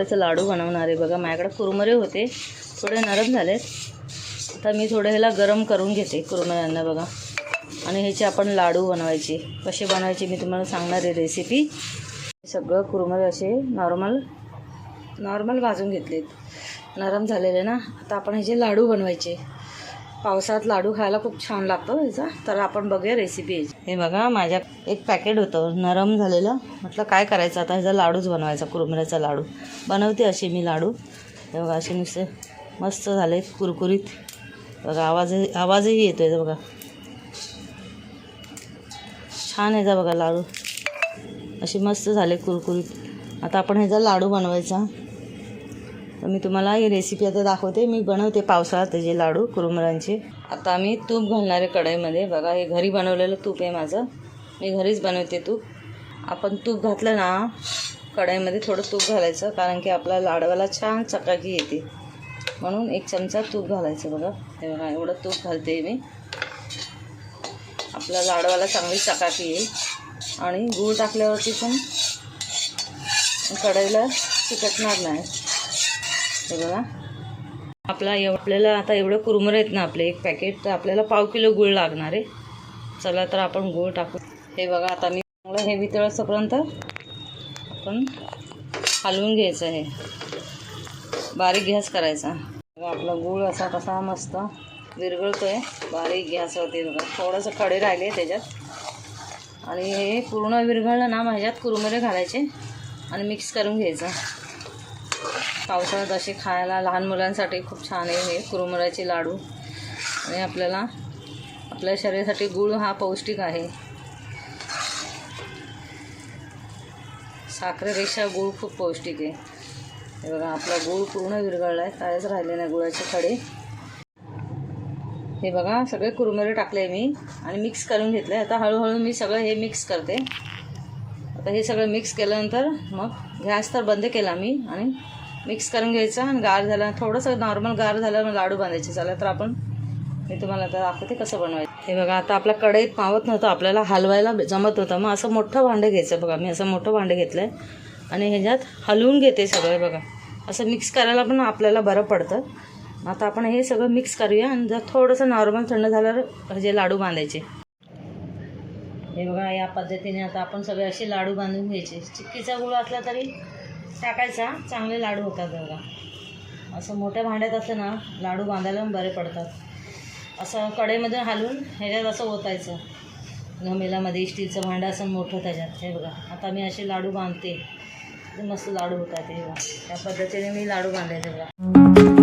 कुरमुऱ्याचे लाडू बनवणार आहे. बघा माझ्याकडे कुरमुरे होते. थोडे नरम झालेत. आता मी थोडं ह्याला गरम करून घेते कुरमुऱ्यांना बघा. आणि ह्याचे आपण लाडू बनवायचे. कसे बनवायचे मी तुम्हाला सांगणार आहे रेसिपी सगळं कुरमुरे असे नॉर्मल नॉर्मल भाजून घेतलेत. नरम झालेले ना? आता आपण ह्याचे लाडू बनवायचे. पावसात लाडू खायला खूप छान लागतो ह्याचा. तर आपण बघूया रेसिपी हे बघा माझ्या एक पॅकेट होतं नरम झालेलं. म्हटलं काय करायचं आता? ह्याचा लाडूच बनवायचा कुरमऱ्याचा लाडू. बनवते असे मी लाडू. हे बघा असे नुसते मस्त झाले कुरकुरीत. बघा आवाजही आवाजही येतो याचा बघा. छान ह्याचा बघा लाडू. असे मस्त झाले कुरकुरीत. आता आपण ह्याचा लाडू बनवायचा. तर मी तुम्हाला ही रेसिपी आता दाखवते. मी बनवते पावसाळ्यात जे लाडू कुरुमरांचे आता आम्ही तूप घालणार आहे कढईमध्ये. बघा हे घरी बनवलेलं तूप आहे माझं. मी घरीच बनवते तूप. आपण तूप घातलं ना कढईमध्ये थोडं तूप घालायचं कारण की आपल्या लाडवाला छान चकाकी येते. म्हणून एक चमचा तूप घालायचं बघा. हे बघा एवढं तूप घालते मी. आपल्या लाडवाला चांगली चकाकी येईल. आणि गूळ टाकल्यावरती पण कढईला चिकटणार नाही. हे बघा. आपला एव आपल्याला आता एवढं कुरमुरे आहेत ना आपले एक पॅकेट तर आपल्याला पाव किलो गूळ लागणार आहे. चला तर आपण गूळ टाकू. हे बघा आता मी चांगलं हे वितळसपर्यंत आपण हलवून घ्यायचं हे बारीक गॅस करायचा. बघा आपला गूळ असा कसा मस्त विरघळतो आहे बारीक गॅसवरती बघा. थोडंसं खडे राहिले त्याच्यात. आणि हे पूर्ण विरघळलं ना माझ्यात कुरमरे कुरमुरे घालायचे. आणि मिक्स करून घ्यायचं. पावसाळ्यात असे खायला लहान मुलांसाठी खूप छान आहे हे कुरमुऱ्याचे लाडू. आणि आपल्याला आपल्या शरीरासाठी गूळ हा पौष्टिक आहे. साखरेपेक्षा गूळ खूप पौष्टिक आहे. हे बघा आपला गूळ पूर्ण विरघळला आहे कायच राहिले नाही गुळाचे खडे. हे बघा सगळे कुरमुरे टाकले मी आणि मिक्स करून घेतले. आता हळूहळू मी सगळं हे मिक्स करते. आता हे सगळं मिक्स केल्यानंतर मग गॅस तर बंद केला मी आणि मिक्स करून घ्यायचं आणि गार झाला थोडंसं नॉर्मल गार झाल्यावर लाडू बांधायचे चला तर आपण मी तुम्हाला आता दाखवते कसं बनवायचं. हे बघा आता आपल्या कढईत पावत नव्हतं आपल्याला हलवायला जमत होतं. मग असं मोठं भांडं घ्यायचं बघा मी असं मोठं भांडं घेतलं आहे आणि ह्याच्यात हलवून घेते सगळं बघा. असं मिक्स करायला पण आपल्याला बरं पडतं. आता आपण हे सगळं मिक्स करूया आणि जर थोडंसं नॉर्मल थंड झाल्यावर ह्याचे लाडू बांधायचे. हे बघा या पद्धतीने आता आपण सगळे असे लाडू बांधून घ्यायचे. चिक्कीचा गुळ असला तरी टाकायचा. चांगले लाडू होतात बघा. असं मोठ्या भांड्यात असं ना लाडू बांधायला पण बरे पडतात. असं कढईमधून हालून ह्याच्यात असं ओतायचं. घमेलामध्ये स्टीलचं भांडं असं मोठं त्याच्यात. हे बघा आता मी असे लाडू बांधते. मस्त लाडू होतात हे बघा. त्या पद्धतीने मी लाडू बांधायचे बघा.